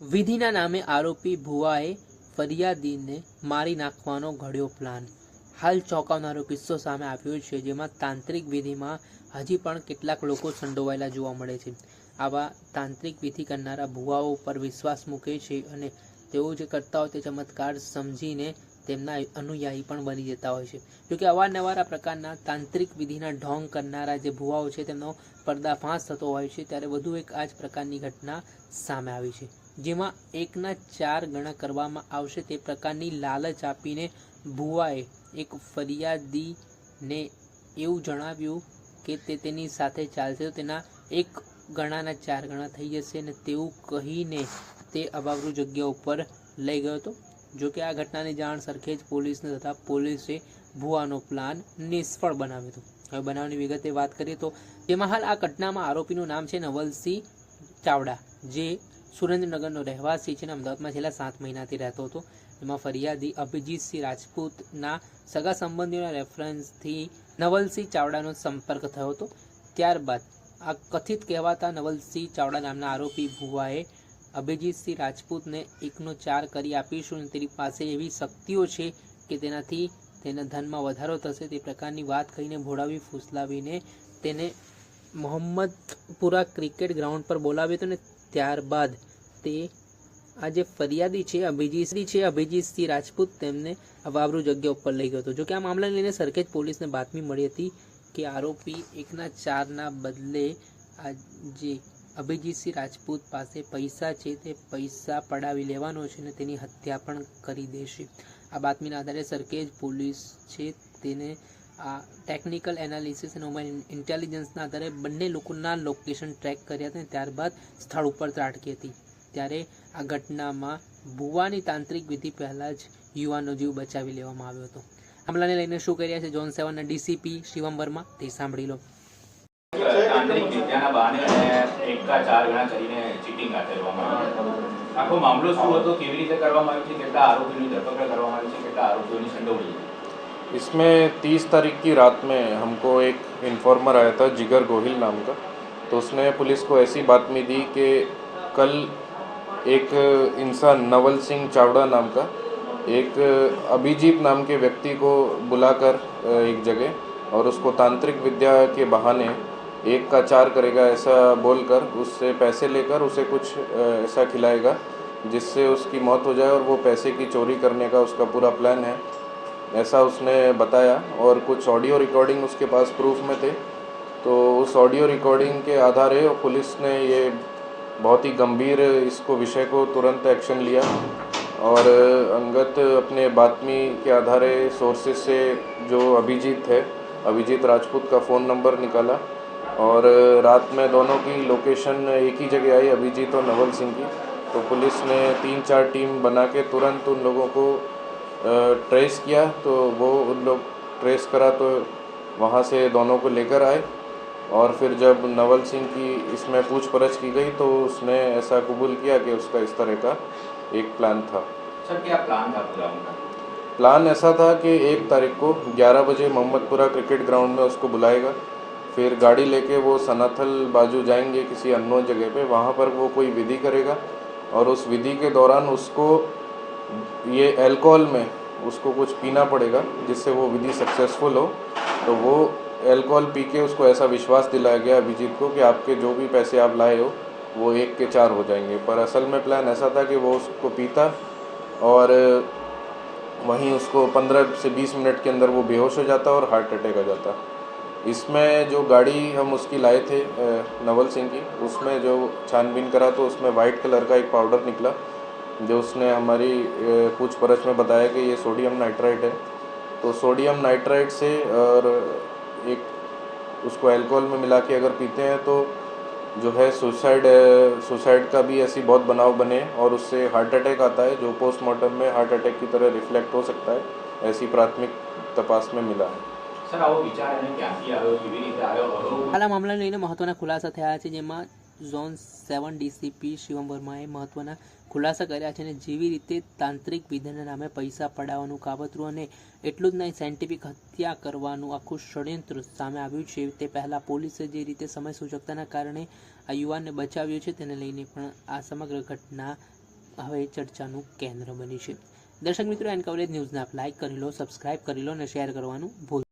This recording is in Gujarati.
વિધિના નામે આરોપી ભુવાએ ફરિયાદીને મારી નાખવાનો ઘડ્યો પ્લાન હાલ ચોંકાવનારો કિસ્સો સામે આવ્યો છે, જેમાં તાંત્રિક વિધિમાં હજી પણ કેટલાક લોકો સંડોવાયેલા જોવા મળે છે. આવા તાંત્રિક વિધિ કરનારા ભુવાઓ પર વિશ્વાસ મૂકે છે અને તેઓ જે કરતા હોય તે ચમત્કાર સમજીને તેમના અનુયાયી પણ બની જતા હોય છે. જોકે અવારનવાર આ પ્રકારના તાંત્રિક વિધિના ઢોંગ કરનારા જે ભુવાઓ છે, તેમનો પર્દાફાશ થતો હોય છે, ત્યારે વધુ એક આ જ પ્રકારની ઘટના સામે આવી છે. જેમાં એકના ચાર ગણા કરવામાં આવશે. તે પ્રકારની લાલચ આપીને ભુવાએ એક ફરિયાદીને એવું જણાવ્યું કે તે તેની સાથે ચાલશે. તો તેના એક ગણાના ચાર ગણા થઈ જશે અને તેવું કહીને તે અભાવરૂ જગ્યા ઉપર લઈ ગયો હતો. જો કે આ ઘટનાની જાણ સરખેજ પોલીસને થતાં પોલીસે ભુવાનો પ્લાન નિષ્ફળ બનાવ્યો હતો. હવે બનાવની વિગતે વાત કરીએ તો તેમાં હાલ આ ઘટનામાં આરોપીનું નામ છે નવલસિંહ ચાવડા, જે સુરેન્દ્રનગરનો રહેવાસી છે અને અમદાવાદમાં છેલ્લા સાત મહિનાથી રહેતો હતો. એમાં ફરિયાદી અભિજીતસિંહ રાજપૂતના સગા સંબંધીઓના રેફરન્સથી નવલસિંહ ચાવડાનો સંપર્ક થયો હતો. ત્યારબાદ આ કથિત કહેવાતા નવલસિંહ ચાવડા નામના આરોપી ભુવાએ અભિજીતસિંહ રાજપૂતને એકનો ચાર કરી આપીશું અને તેની પાસે એવી શક્તિઓ છે કે તેનાથી તેના ધનમાં વધારો થશે. તે પ્રકારની વાત કહીને ભોળાવી ફૂસલાવીને તેને મોહમ્મદપુરા ક્રિકેટ ગ્રાઉન્ડ પર બોલાવ્યો હતો ને ત્યારબાદ તે આ જે ફરિયાદી છે, અભિજીતસિંહ છે. અભિજીતસિંહ રાજપૂત તેમને વાવરૂ જગ્યા ઉપર લઈ ગયો હતો. જોકે આ મામલાને લઈને સરખેજ પોલીસને બાતમી મળી હતી કે આરોપી એકના ચારના બદલે આ જે અભિજીતસિંહ રાજપૂત પાસે પૈસા છે, તે પૈસા પડાવી લેવાનો છે અને તેની હત્યા પણ કરી દેશે. આ બાતમીના આધારે સરખેજ પોલીસ છે, તેને ટેકનિકલ એનાલિસિસ અને હ્યુમન ઇન્ટેલિજન્સના આધારે બંને લોકોના લોકેશન ટ્રેક કર્યા હતા અને ત્યારબાદ સ્થળ ઉપર ત્રાટકી હતી. ત્યારે આ ઘટનામાં ભુવાની તાંત્રિક વિધિ પહેલાં જ યુવાનો જીવ બચાવી લેવામાં આવ્યો હતો. હમલાને લઈને શું કર્યા છે? જોન સેવનના ડીસીપી શિવમ વર્મા, તે સાંભળી લો. આખો મામલો શું હતો? કેવી રીતે કરવામાં આવ્યું છે? કેટલા આરોપીની ધરપકડ કરવામાં આવી છે? કેટલા આરોપીઓની સંડોવણી? इसमें तीस तारीख की रात में हमको एक इन्फॉर्मर आया था, जिगर गोहिल नाम का। तो उसने पुलिस को ऐसी बातमी दी कि कल एक इंसान नवल सिंह चावड़ा नाम का, एक अभिजीत नाम के व्यक्ति को बुलाकर एक जगह, और उसको तांत्रिक विद्या के बहाने एक का चार करेगा ऐसा बोलकर, उससे पैसे लेकर उसे कुछ ऐसा खिलाएगा, जिससे उसकी मौत हो जाए और वो पैसे की चोरी करने का उसका पूरा प्लान है। ऐसा उसने बताया और कुछ ऑडियो रिकॉर्डिंग उसके पास प्रूफ में थे। तो उस ऑडियो रिकॉर्डिंग के आधार आधारे पुलिस ने ये बहुत ही गंभीर इसको विषय को तुरंत एक्शन लिया और अंगत अपने बातमी के आधारे सोर्सेज से जो अभिजीत है, अभिजीत राजपूत का फ़ोन नंबर निकाला और रात में दोनों की लोकेशन एक ही जगह आई, अभिजीत और नवल सिंह की। तो पुलिस ने तीन चार टीम बना के तुरंत उन लोगों को ट्रेस किया तो वो उन लोग ट्रेस करा तो वहाँ से दोनों को लेकर आए। और फिर जब नवल सिंह की इसमें पूछ परछ की गई तो उसने ऐसा कबूल किया कि उसका इस तरह का एक प्लान था। सर क्या प्लान था पूरा उनका प्लान ऐसा था कि एक तारीख को 11 बजे मोहम्मदपुरा क्रिकेट ग्राउंड में उसको बुलाएगा। फिर गाड़ी लेके वो सनाथल बाजू जाएँगे किसी अननोन जगह पे। वहाँ पर वो कोई विधि करेगा और उस विधि के दौरान उसको ये अल्कोहल में उसको कुछ पीना पड़ेगा, जिससे वो विधि सक्सेसफुल हो। तो वो अल्कोहल पी के उसको ऐसा विश्वास दिलाया गया अभिजीत को कि आपके जो भी पैसे आप लाए हो, वो एक के चार हो जाएँगे। पर असल में प्लान ऐसा था कि वो उसको पीता और वहीं उसको 15 से 20 मिनट के अंदर वो बेहोश हो जाता और हार्ट अटैक आ जाता। इसमें जो गाड़ी हम उसकी लाए थे नवल सिंह की, उसमें जो छानबीन करा तो उसमें वाइट कलर का एक पाउडर निकला। जो उसने हमारी अ, पूछपरछ में बताया कि ये सोडियम नाइट्राइट है तो सोडियम नाइट्राइट से और एक उसको अल्कोहल में मिला के अगर पीते हैं तो जो है सुसाइड सुसाइड का भी ऐसी बहुत बनाव बने और उससे हार्ट अटैक आता है जो पोस्टमार्टम में हार्ट अटैक की तरह रिफ्लेक्ट हो सकता है ऐसी प्राथमिक तपास में मिला है સર આવો વિચાર એને ક્યાંથી આવ્યો કેવી રીતે આવ્યો અગાઉ હાલ આ મામલાને લઈને મહત્વના ખુલાસા થયા છે જેમાં ઝોન સેવન ડીસીપી શિવમ વર્માએ મહત્વના ખુલાસા કર્યા છે અને જેવી રીતે તાંત્રિક વિધિના નામે પૈસા પડાવવાનું કાવતરું અને એટલું જ નહીં, સાયન્ટિફિક હત્યા કરવાનું આખું ષડયંત્ર સામે આવ્યું છે, તે પહેલાં પોલીસે જે રીતે સમય સૂચકતાના કારણે આ યુવાનને બચાવ્યો છે, તેને લઈને પણ આ સમગ્ર ઘટના હવે ચર્ચાનું કેન્દ્ર બની છે. દર્શક મિત્રો, એન કવરેજ ન્યૂઝને આપ લાઇક કરી લો, સબસ્ક્રાઇબ કરી લો અને શેર કરવાનું ભૂલ